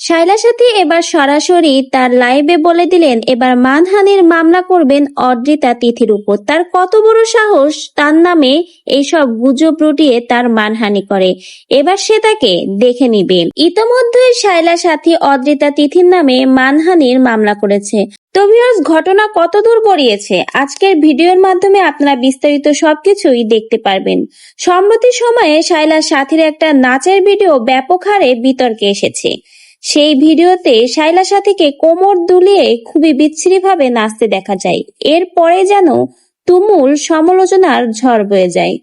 শাইলা সাথী এবার সরাসরি তার লাইভে বলে দিলেন, এবার মানহানির মামলা করবেন অদ্রিতা তিথির উপর। তার কত বড় সাহস, তার নামে এইসব গুজব রটিয়ে তার মানহানি করে। এবার সে তাকে দেখে নিবে। ইতোমধ্যেই শাইলা সাথী অদ্রিতা তিথির নামে মানহানির মামলা করেছে। তো ঘটনা কত দূর গড়িয়েছে? আজকের ভিডিওর মাধ্যমে আপনারা বিস্তারিত সবকিছুই দেখতে পারবেন। সম্প্রতি সময়ে শাইলার সাথীর একটা নাচের ভিডিও ব্যাপক হারে বিতর্কে এসেছে। সেই ভিডিওতে শাইলা সাথীকে কোমর দুলিয়ে খুবই বিচ্ছিরিভাবে নাচতে দেখা যায়। এরপরে যেন তুমুল সমালোচনার ঝড় বয়ে যায়।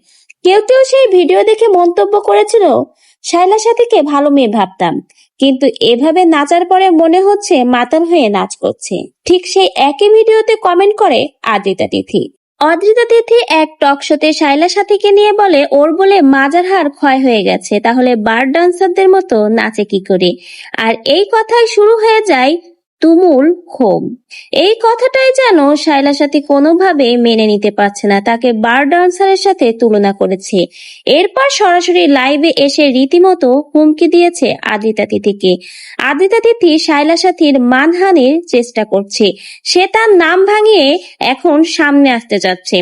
কেউ কেউ সেই ভিডিও দেখে মন্তব্য করেছিল শাইলা সাথীকে ভালো মেয়ে ভাবতাম, কিন্তু এভাবে নাচার পরে মনে হচ্ছে মাতাল হয়ে নাচ করছে। ঠিক সেই একই ভিডিওতে কমেন্ট করে আদিতা তিথি। অদ্রিতা তিথি এক টক শোতে শাইলা সাথীকে নিয়ে বলে, ওর বলে মাজার হার ক্ষয় হয়ে গেছে, তাহলে বার ডান্সারদের মতো নাচে কি করে? আর এই কথায় শুরু হয়ে যায় তুমুল ক্ষোভ। এই কথাটাই যেন শাইলা সাথী কোনোভাবে মেনে নিতে পারছে না, তাকে বার ডান্সারের সাথে তুলনা করেছে। এরপর সরাসরি লাইভে এসে রীতিমতো হুমকি দিয়েছে আদিতা তিথিকে। আদিতা তিথি শাইলা সাথীর মানহানির চেষ্টা করছে। সে তার নাম ভাঙিয়ে এখন সামনে আসতে যাচ্ছে।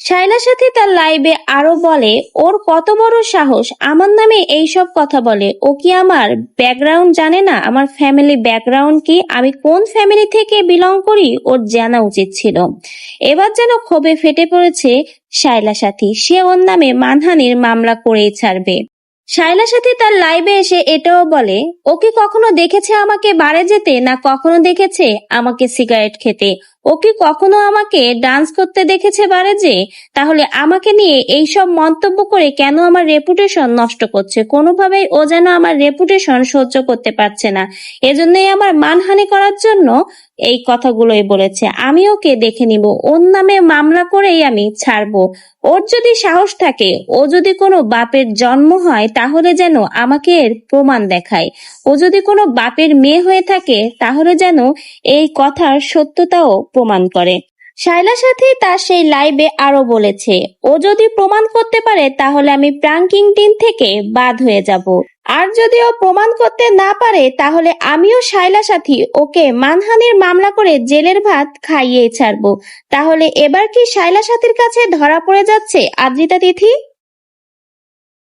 শাইলা সাথী তার লাইভে আরও বলে, ওর কত বড় সাহস, আমার নামে এইসব কথা বলে। ও কি আমার ব্যাকগ্রাউন্ড জানে না? আমার ফ্যামিলি ব্যাকগ্রাউন্ড কি? আমি কোন ফ্যামিলি থেকে বিলং করি? ওর জানা উচিত ছিল। এবার যেন ক্ষোভে ফেটে পড়েছে শাইলা সাথী। সে ওর নামে মানহানির মামলা করেই ছাড়বে। শাইলা সাথী তার লাইভে এসে এটাও বলে, ও কি কখনো দেখেছে আমাকে বারে যেতে, না কখনো দেখেছে আমাকে সিগারেট খেতে? ও কি কখনো আমাকে ডান্স করতে দেখেছে বারে যে? তাহলে আমাকে নিয়ে এই সব মন্তব্য করে কেন আমার রেপুটেশন নষ্ট করছে? কোনোভাবেই ও যেন আমার রেপুটেশন সহ্য করতে পারছে না। এজন্যই আমার মানহানি করার জন্য এই কথাগুলোই বলেছে। আমি ওকে দেখে নিব। ওর নামে মামলা করেই আমি ছাড়বো। ওর যদি সাহস থাকে, ও যদি কোনো বাপের জন্ম হয়, তাহলে যেন আমাকে এর প্রমাণ দেখায়। ও যদি কোনো বাপের মেয়ে হয়ে থাকে, তাহলে যেন এই কথার সত্যতাও প্রমাণ করে। শাইলা সাথী তার সেই লাইভে আরও বলেছে, ও যদি প্রমাণ করতে পারে, তাহলে আমি প্রাঙ্কিং টিম থেকে বাদ হয়ে যাব। আর যদি ও প্রমাণ করতে না পারে, তাহলে আমিও শাইলা সাথী ওকে মানহানির মামলা করে জেলের ভাত খাইয়ে ছাড়বো। তাহলে এবার কি শাইলা সাথীর কাছে ধরা পড়ে যাচ্ছে, আদ্রিতা তিথি?